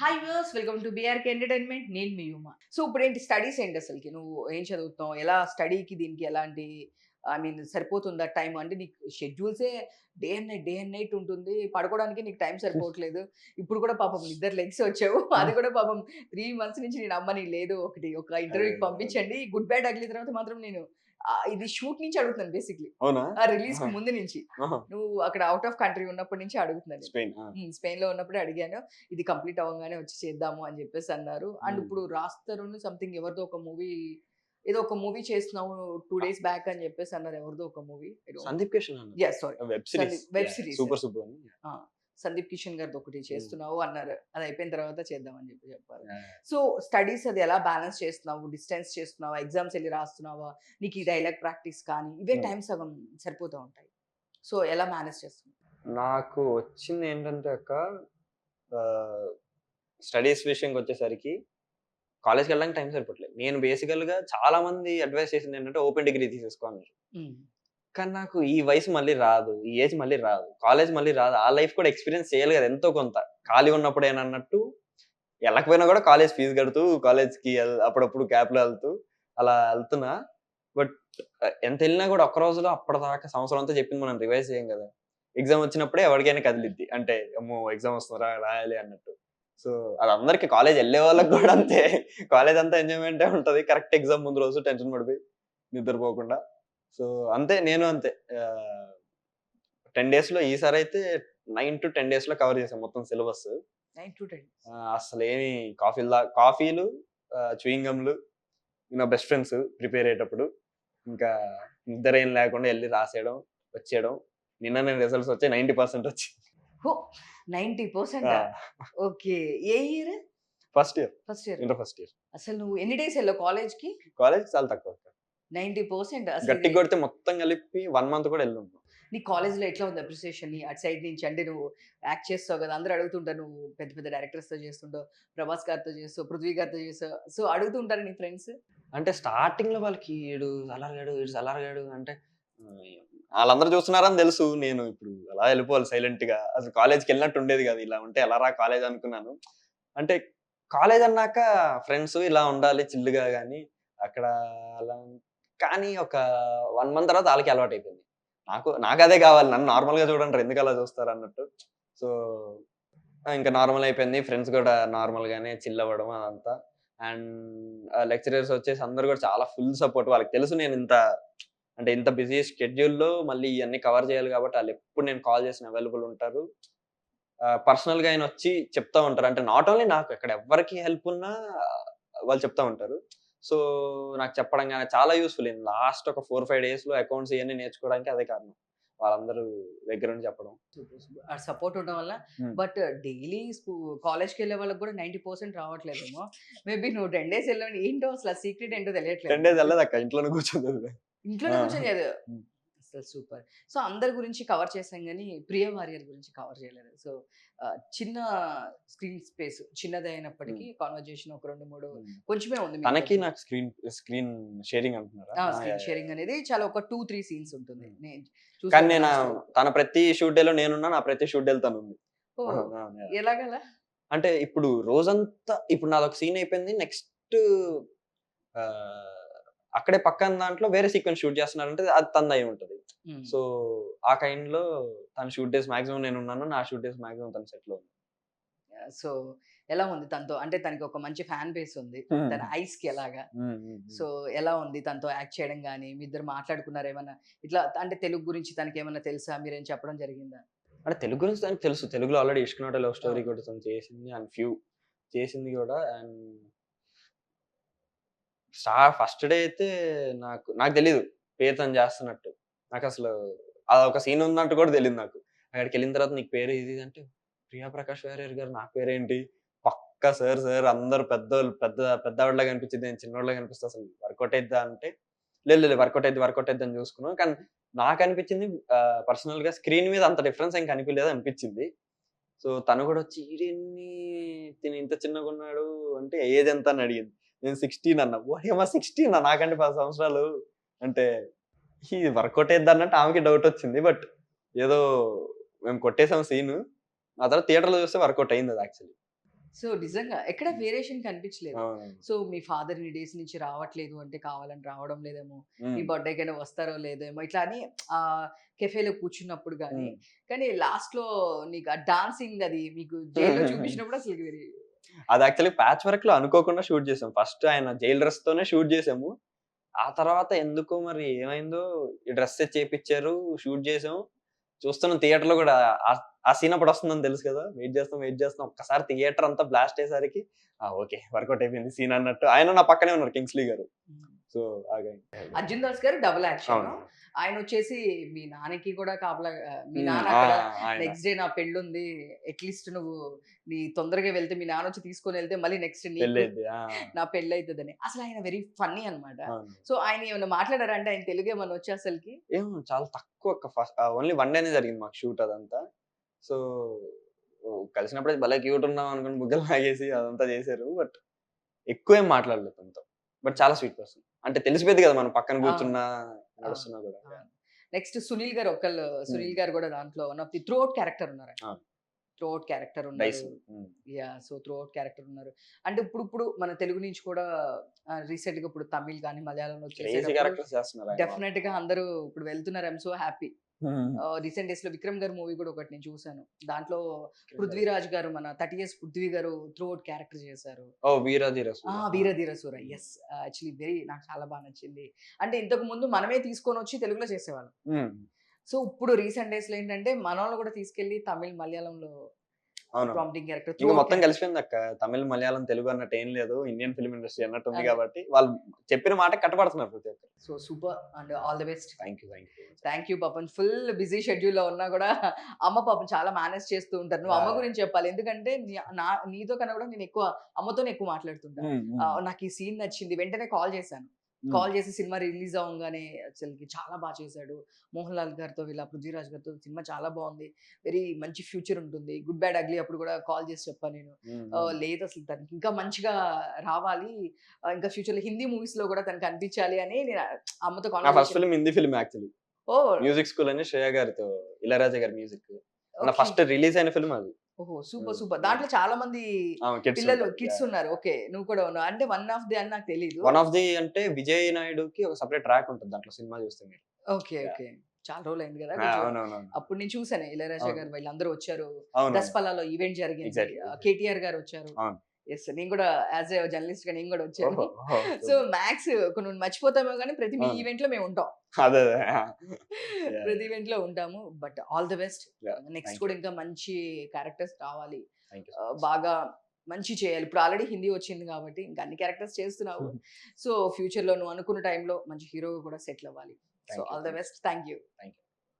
Hi views welcome to BRK entertainment నేను మీ యుమ so ఇప్పుడు ఏంటి స్టడీస్ ఏంటి అసలుకి? నువ్వు ఏం చదువుతావు ఎలా స్టడీకి దీనికి ఎలాంటి ఐ మీన్ సరిపోతుందా టైం అంటే నీకు షెడ్యూల్సే day and night day and night ఉంటుంది. పడుకోవడానికి నీకు టైం సరిపోవట్లేదు. ఇప్పుడు కూడా పాపం ఇద్దరు లెగ్స్ వచ్చావు. అది కూడా పాపం త్రీ మంత్స్ నుంచి నేను అమ్మని లేదు. ఒకటి ఒక ఇంటర్వ్యూకి. పంపించండి. గుడ్ బై అగిలిన తర్వాత మాత్రం నేను ఇది షూట్ నుంచి అడుగుతున్నాను బేసిక్లీ. ఆ రిలీజ్కి. ముందు నుంచి. నువ్వు అక్కడ అవుట్ ఆఫ్ కంట్రీ ఉన్నప్పటి నుంచి అడుగుతున్నాను. స్పెయిన్ స్పెయిన్లో ఉన్నప్పుడే అడిగాను. ఇది కంప్లీట్ అవ్వగానే వచ్చి చేద్దాము అని చెప్పేసి అన్నారు. అండ్. ఇప్పుడు రాస్తారు సంథింగ్ ఎవరిదో ఒక మూవీ ఏదో ఒక మూవీ చేస్తున్నావు టూ డేస్ బ్యాక్ అని చెప్పేసి అన్నారు ఎవరిదో ఒక movie. Sandeep Kishan sorry web series. web series. Super super Sandeep Kishan గారిది ఒకటి చేస్తున్నావు అన్నారు. అది అయిపోయిన తర్వాత చేద్దామని చెప్పి చెప్పారు. సో స్టడీస్ అది ఎలా బ్యాలెన్స్ చేస్తున్నావు? డిస్టెన్స్ చేస్తున్నావా? ఎగ్జామ్స్ వెళ్ళి రాస్తున్నావా? నీకు ఈ డైలాగ్ ప్రాక్టీస్ కానీ ఇవే Hmm. టైం సగం సరిపోతూ ఉంటాయి. సో ఎలా మేనేజ్ చేస్తున్నావు? నాకు వచ్చింది ఏంటంటే అక్క స్టడీస్ విషయంకి వచ్చేసరికి కాలేజ్కి వెళ్ళడానికి టైం సరిపోవట్లేదు నేను బేసికల్గా చాలా మంది అడ్వైస్ చేసింది ఏంటంటే ఓపెన్ డిగ్రీ తీసేసుకోవాలి. ఉమ్, కానీ నాకు ఈ వయసు మళ్ళీ రాదు ఈ ఏజ్ మళ్ళీ రాదు కాలేజ్ మళ్ళీ రాదు ఆ లైఫ్ కూడా ఎక్స్పీరియన్స్ చేయాలి కదా ఎంతో కొంత. ఖాళీ ఉన్నప్పుడు ఏనన్నట్టు వెళ్ళకపోయినా కూడా కాలేజ్ ఫీజు కడుతూ కాలేజ్కి అప్పుడప్పుడు క్యాబ్లో వెళ్తూ అలా వెళ్తున్నా బట్ ఎంత వెళ్ళినా కూడా ఒక్క రోజులో అప్పటిదాకా సంవత్సరం అంతా చెప్పింది మనం రివైజ్ చేయం కదా. ఎగ్జామ్ వచ్చినప్పుడే ఎవరికైనా కదిలిద్ది. అంటే అమ్మో ఎగ్జామ్ వస్తుందా రాయాలి అన్నట్టు. సో అది అందరికి కాలేజ్ వెళ్ళే వాళ్ళకి కూడా అంతే. కాలేజ్ అంతా ఎంజాయ్మెంటే ఉంటది. కరెక్ట్ ఎగ్జామ్ ముందు రోజు టెన్షన్ పడిపోయి నిద్రపోకుండా. సో అంతే నేను అంతే. టెన్ డేస్లో ఈసారి అయితే నైన్ టు టెన్ డేస్లో కవర్ చేసాం మొత్తం సిలబస్ అసలు ఏమి కాఫీలు కాఫీలు చూయింగ్ గమ్లు నా బెస్ట్ ఫ్రెండ్స్ ప్రిపేర్ అయ్యేటప్పుడు ఇంకా నిద్ర ఏం లేకుండా వెళ్ళి రాసేయడం వచ్చేయడం. నిన్న నేను రిజల్ట్స్ వచ్చాయి నైంటీ పర్సెంట్ వచ్చి హో నైంటీ పర్సెంట్? ఓకే. ఏ year? First year. First year. Inter first year. అసలు నువ్వు ఎన్ని డేస్ వెళ్ళావు కాలేజ్కి కాలేజ్ చాలా తక్కువ నైంటీ పర్సెంట్? గట్టి కొడితే మొత్తం కలిపి వన్ మంత్ కూడా వెళ్ళి. నీ కాలేజ్లో ఎట్లా ఉంది అప్రిసియేషన్? అటు సైడ్ నుంచి అంటే నువ్వు యాక్ట్ చేస్తావు కదా అందరూ అడుగుతుంటారు నువ్వు పెద్ద పెద్ద డైరెక్టర్స్తో చేస్తుంటావు ప్రభాస్ గారితో చేస్తావు పృథ్వీ గారితో చేస్తావు. సో అడుగుతుంటారు నీ ఫ్రెండ్స్? అంటే స్టార్టింగ్లో వాళ్ళకి ఈడు అలరగాడు ఈడు అలరగాడు అంటే వాళ్ళందరూ చూస్తున్నారని తెలుసు. నేను ఇప్పుడు అలా వెళ్ళిపోవాలి సైలెంట్గా. అసలు కాలేజ్కి వెళ్ళినట్టు ఉండేది కదా. ఇలా ఉంటే ఎలా రా కాలేజ్ అనుకున్నాను. అంటే కాలేజ్ అన్నాక ఫ్రెండ్స్ ఇలా ఉండాలి చిల్లుగా కానీ అక్కడ అలా కానీ ఒక వన్ మంత్ తర్వాత వాళ్ళకి అలవాటు అయిపోయింది. నాకు నాకు అదే కావాలి. నన్ను నార్మల్గా చూడండి ఎందుకు అలా చూస్తారు అన్నట్టు. సో ఇంకా నార్మల్ అయిపోయింది. ఫ్రెండ్స్ కూడా నార్మల్ గానే చిల్ అవ్వడం అదంతా. అండ్ లెక్చరర్స్ వచ్చేసి అందరు కూడా చాలా ఫుల్ సపోర్ట్ వాళ్ళకి తెలుసు నేను ఇంత అంటే ఇంత బిజీ షెడ్యూల్లో మళ్ళీ ఇవన్నీ కవర్ చేయాలి కాబట్టి వాళ్ళు ఎప్పుడు నేను కాల్ చేసిన అవైలబుల్ ఉంటారు. పర్సనల్గా ఆయన వచ్చి చెప్తా ఉంటారు. అంటే నాట్ ఓన్లీ నాకు ఇక్కడ ఎవరికి హెల్ప్ ఉన్నా వాళ్ళు చెప్తా ఉంటారు. సో నాకు చెప్పడం కానీ చాలా యూస్ఫుల్ అయింది. లాస్ట్ ఒక ఫోర్ ఫైవ్ డేస్లో అకౌంట్స్ ఇవన్నీ నేర్చుకోవడానికి అదే కారణం. వాళ్ళందరూ దగ్గర నుండి చెప్పడం సపోర్ట్ ఉండడం వల్ల. బట్ డైలీ కాలేజ్కి వెళ్ళే వాళ్ళకి కూడా నైంటీ పర్సెంట్ రావట్లేదేమో. మేబీ నువ్వు టెన్ డేస్ వెళ్ళావు ఏంటో అసలు సీక్రెట్ ఏంటో టెన్ డేస్ తెలియట్లేదు వెళ్ళదు అక్క ఇంట్లోనే కూర్చోదు ఇంట్లోనే. కూర్చొని Hmm. అసలు సూపర్. సో అందరి గురించి కవర్ చేసాం కానీ ప్రియ వారియర్ గురించి కవర్ చేయలేదు. సో చిన్న స్క్రీన్ స్పేస్ చిన్నది అయినప్పటికీ కాన్వర్జేషన్ ఒక రెండు మూడు కొంచెమే ఉంది తనకి. నాకు స్క్రీన్ స్క్రీన్ షేరింగ్ అంటున్నారా? స్క్రీన్ షేరింగ్ అనేది చాలా ఒక టూ త్రీ సీన్స్ ఉంటుంది. నేను కానీ నేను. తన ప్రతి షూట్ డే లో నేనున్నా నా ప్రతి షూట్ డే తను ఉంది. ఎలాగలా? అంటే ఇప్పుడు రోజంతా ఇప్పుడు నాది ఒక సీన్ అయిపోయింది. నెక్స్ట్ అక్కడే పక్కన దాంట్లో వేరే సీక్వెన్స్ షూట్ చేస్తున్నారంటే అది తన అయి ఉంటుంది. సో ఆ కైండ్లో తన షూట్ డేస్ మాక్సిమం నేను ఉన్నాను నా షూట్ డేస్ మాక్సిమం తన సెట్లో సో ఎలా ఉంది తనతో? అంటే తనకి ఒక మంచి ఫ్యాన్ బేస్ ఉంది. తన ఐస్కి ఎలాగా సో ఎలా ఉంది తనతో యాక్ట్ చేయడం కానీ మీ ఇద్దరు మాట్లాడుకున్నారు ఏమన్నా? ఇట్లా అంటే తెలుగు గురించి తనకి ఏమన్నా తెలుసా? మీరేం చెప్పడం జరిగిందా? అంటే తెలుగు గురించి తనకు తెలుసు. తెలుగులో ఆల్రెడీ ఇష్కునాట లవ్ స్టోరీ కూడా తను చేసింది అండ్ ఫ్యూ చేసింది కూడా. అండ్ స్టా ఫస్ట్ డే అయితే నాకు నాకు తెలీదు. పేరు చేస్తున్నట్టు. నాకు అసలు అదొక సీన్ ఉందంటూ కూడా తెలియదు నాకు. అక్కడికి వెళ్ళిన తర్వాత నీకు పేరు ఇది అంటే ప్రియా ప్రకాష్ వారియర్ గారు నా పేరేంటి? పక్క సార్ సార్ అందరు పెద్దోళ్ళు పెద్ద పెద్దవాళ్ళగా కనిపించింది నేను చిన్నవాళ్ళగా కనిపిస్తే అసలు వర్కౌట్ అయిద్దా అంటే లేదు లేదు వర్కౌట్ అయితే వర్కౌట్ అయింది అని చూసుకున్నాం. కానీ నాకు అనిపించింది పర్సనల్గా స్క్రీన్ మీద అంత డిఫరెన్స్ ఏం కనిపించలేదు అనిపించింది సో తను కూడా వచ్చి తిని ఇంత చిన్నగా ఉన్నాడు అంటే ఏజ్ ఎంత అని అడిగింది. నేను సిక్స్టీన్ అన్నా. ఓడేమో సిక్స్టీన్ నాకంటే పది సంవత్సరాలు. అంటే ఇది వర్కౌట్ అయ్యిద్ది అన్నట్టు ఆమెకి డౌట్ వచ్చింది. బట్ ఏదో మేము కొట్టేసాం సీన్ ఆ తర్వాత థియేటర్లో చూస్తే వర్కౌట్ అయింది అది యాక్చువల్లీ సో నిజంగా ఎక్కడ వేరియేషన్ కనిపించలేదు. అవును. సో మీ ఫాదర్ని డేస్ నుంచి రావట్లేదు అంటే కావాలని రావడం లేదేమో. ఉమ్, మీ బర్త్డే కైనా వస్తారో లేదేమో. ఇట్లా అని ఆ కెఫేలో కూర్చున్నప్పుడు కానీ ఉమ్. కానీ లాస్ట్లో నీకు ఆ డాన్సింగ్ అది మీకు జైల్లో చూపించినప్పుడు అసలు అది యాక్చువల్లీ ప్యాచ్ వర్క్లో అనుకోకుండా షూట్ చేసాం. ఫస్ట్ ఆయన జైల్ డ్రెస్ తోనే షూట్ చేసాము. ఆ తర్వాత ఎందుకో మరి ఏమైందో ఈ డ్రెస్ చేపించారు షూట్ చేసాం. చూస్తున్నాం థియేటర్లో కూడా ఆ- సీన్ అప్పుడు వస్తుందని తెలుసు కదా. వెయిట్ చేస్తాం వెయిట్ చేస్తాం ఒక్కసారి థియేటర్ అంతా బ్లాస్ట్ అయ్యేసరికి ఓకే వర్కౌట్ అయిపోయింది సీన్ అన్నట్టు. ఆయన నా పక్కనే ఉన్నారు కింగ్స్లీ గారు. సో అర్జున్ దాస్ గారు డబుల్ యాక్షన్. ఆయన వచ్చేసి మీ నాన్నకి కూడా కాపలా మీ నాన్న. నెక్స్ట్ డే నా పెళ్ళి ఉంది అట్లీస్ట్ నువ్వు నీ తొందరగా వెళ్తే మీ నాన్న వచ్చి తీసుకొని వెళ్తే మళ్ళీ నెక్స్ట్ నా పెళ్ళి అవుతుందని అసలు ఆయన వెరీ ఫన్నీ అన్నమాట. అవును. సో ఆయన ఏమైనా మాట్లాడారా అంటే ఆయన తెలుగు ఏమన్నా వచ్చి అసలుకి? ఏమో చాలా తక్కువ ఫస్ట్ ఓన్లీ వన్ డేనే జరిగింది మాకు షూట్ అదంతా. సో కలిసినప్పుడు భలే క్యూట్ ఉన్నాం అనుకుని బుగ్గలు లాగేసి అదంతా చేశారు. బట్ ఎక్కువ ఏం మాట్లాడలేదు తనతో. బట్ చాలా స్వీట్ పర్సన్. అంటే తెలిసిపోయింది కదా మనం పక్కన కూర్చున్నా నడుస్తున్నా కూడా. నెక్స్ట్ సునీల్ గారు ఒకళ్ళు సునీల్ గారు కూడా దాంట్లో one of the throat character ఉన్నారు. త్రోట్ క్యారెక్టర్ ఉన్నారు. యా సో త్రోట్ క్యారెక్టర్ ఉన్నారు. అంటే ఇప్పుడు ఇప్పుడు మన తెలుగు నుంచి కూడా రీసెంట్గా ఇప్పుడు తమిళ్ కానీ మలయాళంలో. డెఫినెట్గా అందరూ ఇప్పుడు వెళ్తున్నారు. I'm so happy. రీసెంట్ డేస్లో విక్రమ్ గారు మూవీ కూడా ఒకటి నేను చూసాను దాంట్లో పృథ్వీరాజ్ గారు మన థర్టీ ఇయర్స్ పృథ్వీ గారు త్రోట్ క్యారెక్టర్ చేశారు. వీరధీర సూర ఎస్ యాక్చువల్లీ వెరీ నాకు చాలా బాగా నచ్చింది. అంటే ఇంతకు ముందు మనమే తీసుకొని వచ్చి తెలుగులో చేసేవాళ్ళం. సో ఇప్పుడు రీసెంట్ డేస్లో ఏంటంటే మన వాళ్ళు కూడా తీసుకెళ్ళి తమిళ్ మలయాళంలో ప్రాంప్టింగ్ క్యారెక్టర్ మొత్తం కలిసిపోయింది అక్క. తమిళ మలయాళం తెలుగు అన్నట్టు ఏం లేదు. ఇండియన్ ఫిల్మ్ ఇండస్ట్రీ అన్నట్టు ఉంది. కాబట్టి వాళ్ళు చెప్పిన మాట కట్టబడుతున్నారు ప్రతి ఒక్కరు. So super and all the best thank you thank you thank you పాపం ఫుల్ బిజీ షెడ్యూల్లో ఉన్నా కూడా అమ్మ పాపం చాలా మేనేజ్ చేస్తూ ఉంటారు. నువ్వు అమ్మ. గురించి చెప్పాలి. ఎందుకంటే నీ- నీతో కన్నా కూడా నేను ఎక్కువ అమ్మతోనే ఎక్కువ మాట్లాడుతుంటాను నాకు ఈ సీన్ నచ్చింది. వెంటనే కాల్ చేశాను. కాల్ చేసి సినిమా రిలీజ్ అవ్వగానే అసలుకి చాలా బాగా చేశాడు. మోహన్ లాల్ గారితో వీళ్ళ పృథ్వీరాజ్ గారితో సినిమా చాలా బాగుంది. వెరీ మంచి ఫ్యూచర్ ఉంటుంది. గుడ్ బ్యాడ్ అగ్లీ అప్పుడు కూడా కాల్ చేసి చెప్పాను నేను. లేదు అసలు తనకి ఇంకా మంచిగా రావాలి. ఇంకా ఫ్యూచర్లో హిందీ మూవీస్లో కూడా తనకి అనిపించాలి అని నేను అమ్మతో first film Hindi film actually. ఓ! మ్యూజిక్ స్కూల్ అని శ్రేయ గారితో ఇళరాజా గారి మ్యూజిక్. ఫస్ట్ రిలీజ్ అయిన ఫిల్మ్ అది. ఓహో! సూపర్. సూపర్. దాంట్లో చాలా మంది పిల్లలు కిడ్స్ ఉన్నారు. ఓకే. నువ్వు కూడా ఉన్నావు. అంటే వన్ ఆఫ్ ది అని నాకు తెలియదు వన్ ఆఫ్ ది అంటే విజయ్ నాయుడుకి ఒక సపరేట్ ట్రాక్ ఉంటుంది దాంట్లో సినిమా చూస్తే మీరు. Okay okay. చాలా రోజులు అయింది కదా అప్పుడు నేను చూసాను ఇళయరాజా. గారు వీళ్ళందరూ వచ్చారు. దస్పల్లాలో ఈవెంట్ జరిగింది. కేటీఆర్ గారు వచ్చారు. ఎస్ నేను కూడా యాజ్ ఏ జర్నలిస్ట్గా నేను కూడా వచ్చాను. సో మ్యాక్స్ కొన్ని మర్చిపోతామో కానీ ప్రతి. ఈవెంట్లో మేము ఉంటాం. అదే ప్రతి ఈవెంట్లో ఉంటాము. But all the best. Next కూడా ఇంకా మంచి క్యారెక్టర్స్ రావాలి. బాగా మంచి చేయాలి. ఇప్పుడు ఆల్రెడీ హిందీ వచ్చింది కాబట్టి ఇంకా అన్ని క్యారెక్టర్స్ చేస్తున్నావు. సో ఫ్యూచర్లో నువ్వు అనుకున్న టైంలో మంచి హీరోగా కూడా సెటిల్ అవ్వాలి. So all the. Best. Thank you. Thank you